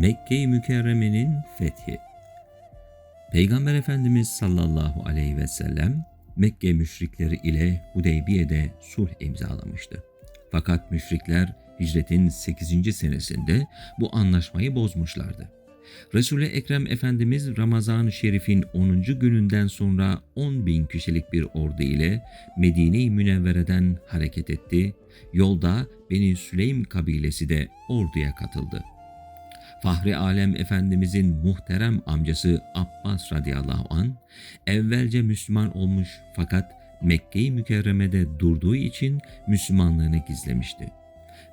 Mekke-i Mükerreme'nin fethi. Peygamber Efendimiz sallallahu aleyhi ve sellem Mekke müşrikleri ile Hudeybiye'de sulh imzalamıştı. Fakat müşrikler hicretin 8. senesinde bu anlaşmayı bozmuşlardı. Resul-i Ekrem Efendimiz Ramazan-ı Şerif'in 10. gününden sonra 10 bin kişilik bir ordu ile Medine-i Münevvere'den hareket etti. Yolda Beni Süleym kabilesi de orduya katıldı. Fahri Alem Efendimizin muhterem amcası Abbas radıyallahu an evvelce Müslüman olmuş fakat Mekke-i Mükerreme'de durduğu için Müslümanlığını gizlemişti.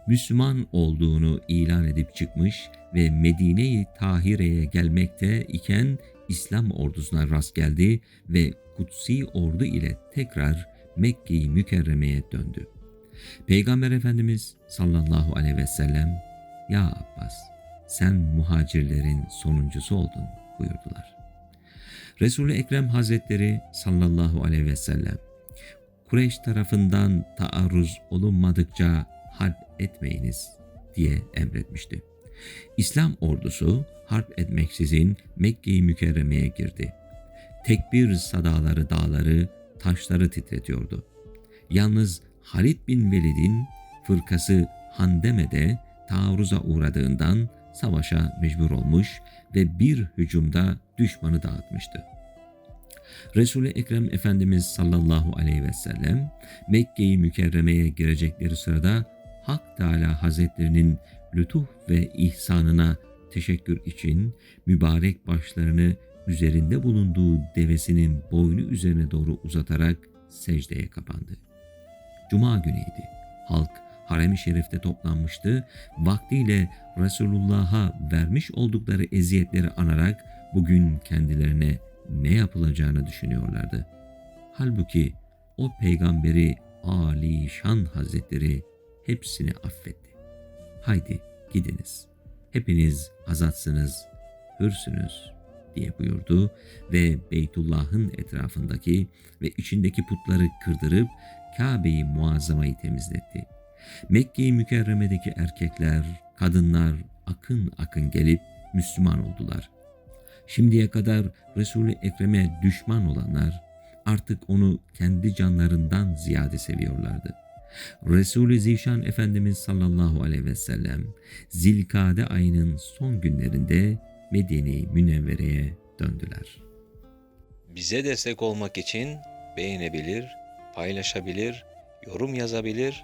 Müslüman olduğunu ilan edip çıkmış ve Medine-i Tahire'ye gelmekte iken İslam ordusuna rast geldi ve Kutsi ordu ile tekrar Mekke-i Mükerreme'ye döndü. Peygamber Efendimiz sallallahu aleyhi ve sellem Ya Abbas sen muhacirlerin sonuncusu oldun buyurdular. Resul-i Ekrem Hazretleri sallallahu aleyhi ve sellem Kureyş tarafından taarruz olunmadıkça harp etmeyiniz diye emretmişti. İslam ordusu harp etmeksizin Mekke-i Mükerreme'ye girdi. Tekbir sadaları dağları, taşları titretiyordu. Yalnız Halid bin Velid'in fırkası Handeme'de taarruza uğradığından savaşa mecbur olmuş ve bir hücumda düşmanı dağıtmıştı. Resul-i Ekrem Efendimiz sallallahu aleyhi ve sellem Mekke-i Mükerreme'ye girecekleri sırada Hak Teala Hazretlerinin lütuf ve ihsanına teşekkür için mübarek başlarını üzerinde bulunduğu devesinin boynu üzerine doğru uzatarak secdeye kapandı. Cuma güneydi. Halk harem-i şerifte toplanmıştı. Vaktiyle Resulullah'a vermiş oldukları eziyetleri anarak bugün kendilerine ne yapılacağını düşünüyorlardı. Halbuki o peygamberi Ali Şan Hazretleri hepsini affetti. Haydi gidiniz. Hepiniz azatsınız, hürsünüz diye buyurdu ve Beytullah'ın etrafındaki ve içindeki putları kırdırıp Kabe'yi muazzamayı temizletti. Mekke-i Mükerreme'deki erkekler, kadınlar akın akın gelip Müslüman oldular. Şimdiye kadar Resul-i Ekrem'e düşman olanlar artık onu kendi canlarından ziyade seviyorlardı. Resul-i Zişan Efendimiz sallallahu aleyhi ve sellem Zilkade ayının son günlerinde Medine-i Münevvere'ye döndüler. Bize destek olmak için beğenebilir, paylaşabilir, yorum yazabilir